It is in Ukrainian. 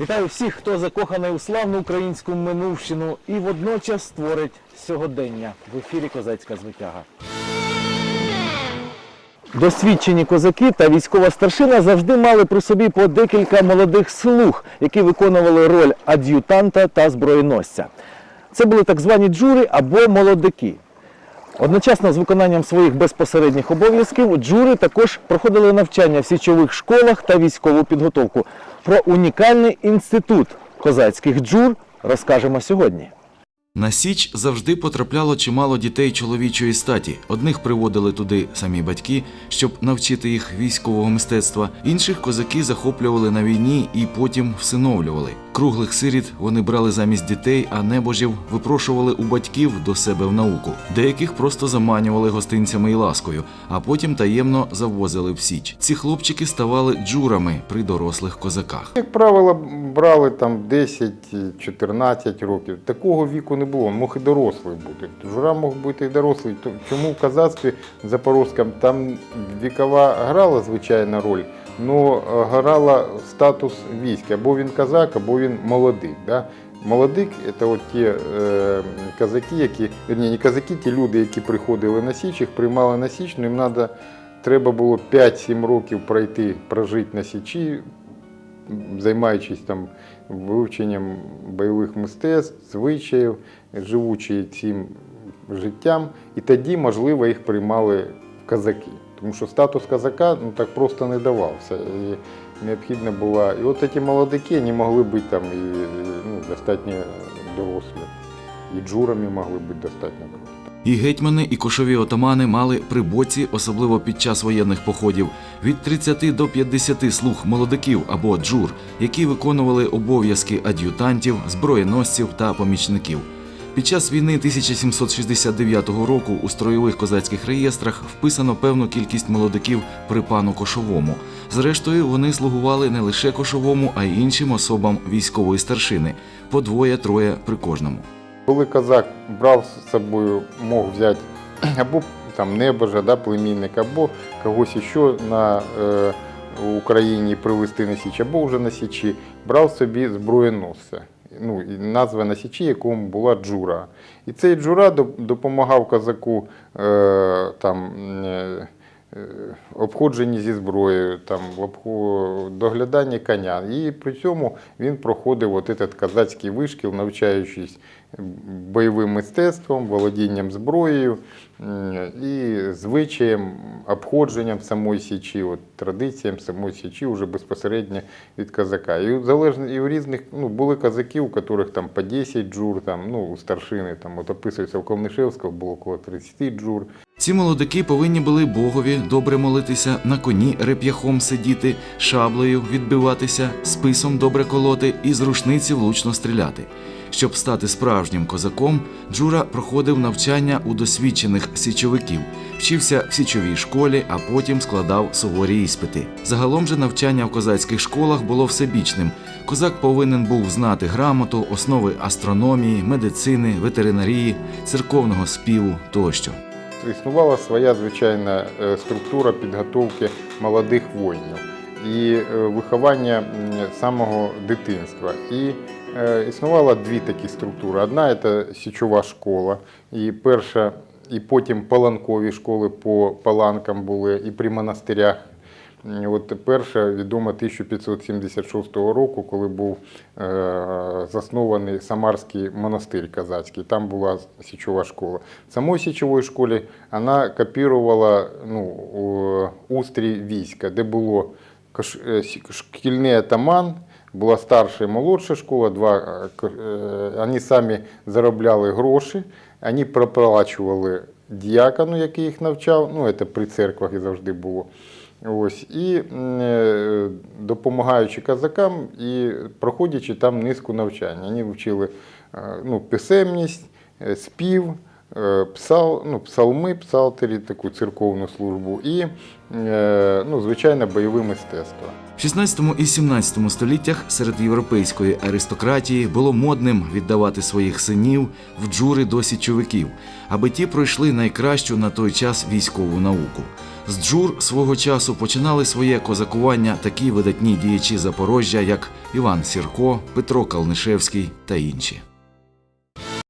Вітаю всіх, хто закоханий у славну українську минувщину і водночас створить сьогодення в ефірі Козацька звитяга. Досвідчені козаки та військова старшина завжди мали при собі по декілька молодих слуг, які виконували роль ад'ютанта та зброєносця. Це були так звані джури або молодики. Одночасно з виконанням своїх безпосередніх обов'язків джури також проходили навчання в січових школах та військову підготовку. Про унікальний інститут козацьких джур розкажемо сьогодні. На Січ завжди потрапляло чимало дітей чоловічої статі. Одних приводили туди самі батьки, щоб навчити їх військового мистецтва. Інших козаки захоплювали на війні і потім всиновлювали. Круглих сиріт вони брали замість дітей, а небожів випрошували у батьків до себе в науку. Деяких просто заманювали гостинцями і ласкою, а потім таємно завозили в Січ. Ці хлопчики ставали джурами при дорослих козаках. Як правило, брали там 10-14 років. Такого віку не було, мог і дорослий бути. Жура мог бути і дорослий. Чому в казацтві запорозькому там вікова грала звичайна роль, але грала статус війська. Або він казак, або він молодик. Да? Молодик це от ті е, казаки, які, вірні, не казаки, ті люди, які приходили на Січ, їх приймали на Січ, ну їм надо, треба було 5-7 років пройти, прожити на Січі, займаючись там вивченням бойових мистецтв, звичаїв, живучи цим життям, і тоді, можливо, їх приймали в казаки. Тому що статус казака ну, так просто не давався. І необхідно було. І от ці молодики вони могли бути там і ну, достатньо дорослі. І джурами могли бути достатньо дорослі. І гетьмани, і кошові отамани мали при боці, особливо під час воєнних походів, від 30 до 50 слуг молодиків або джур, які виконували обов'язки ад'ютантів, зброєносців та помічників. Під час війни 1769 року у строєвих козацьких реєстрах вписано певну кількість молодиків при пану кошовому. Зрештою, вони слугували не лише кошовому, а й іншим особам військової старшини по двоє-троє при кожному. Коли козак брав з собою, мог взяти або там небожа, да, племінника, або когось ще на е, Україні привезти на Січ, або вже на Січі, брав собі зброєносця. Ну, і назва на Січі, якому була джура. І цей джура допомагав козаку е, там, е, обходженні зі зброєю, там, догляданні коня. І при цьому він проходив от этот козацький вишкіл, навчаючись бойовим мистецтвом, володінням зброєю і звичаєм, обходженням самої січі, от, традиціям самої січі вже безпосередньо від козака. І, залежно, і в різних ну, були козаки, у яких там по 10 джур, там, ну, у старшини, там, от описується в Ковнишевського, було около 30 джур. Ці молодики повинні були Богові добре молитися, на коні реп'яхом сидіти, шаблею відбиватися, списом добре колоти і з рушниці влучно стріляти. Щоб стати справжнім козаком, Джура проходив навчання у досвідчених січовиків, вчився в січовій школі, а потім складав суворі іспити. Загалом же навчання в козацьких школах було всебічним. Козак повинен був знати грамоту, основи астрономії, медицини, ветеринарії, церковного співу тощо. Існувала своя звичайна е, структура підготовки молодих воїнів і е, виховання самого дитинства. І е, існувало дві такі структури. Одна це січова школа, і перша, і потім паланкові школи по паланкам були, і при монастирях. От перша відома 1576 року, коли був е, заснований Самарський монастир казацький. Там була січова школа. В самой січовій школі вона копірувала ну, устрій війська, де було е, шкільний атаман, була старша і молодша школа, два, е, вони самі заробляли гроші, вони проплачували діякону, який їх навчав, ну це при церквах і завжди було. Ось, і е, допомагаючи казакам і проходячи там низку навчань. Вони вчили е, ну, писемність, е, спів, псал, ну, псалми, псалтері, таку церковну службу і, е, ну, звичайно, бойове мистецтво. В 16 і 17 століттях серед європейської аристократії було модним віддавати своїх синів в джури до січовиків, аби ті пройшли найкращу на той час військову науку. З джур свого часу починали своє козакування такі видатні діячі Запорожжя, як Іван Сірко, Петро Калнишевський та інші.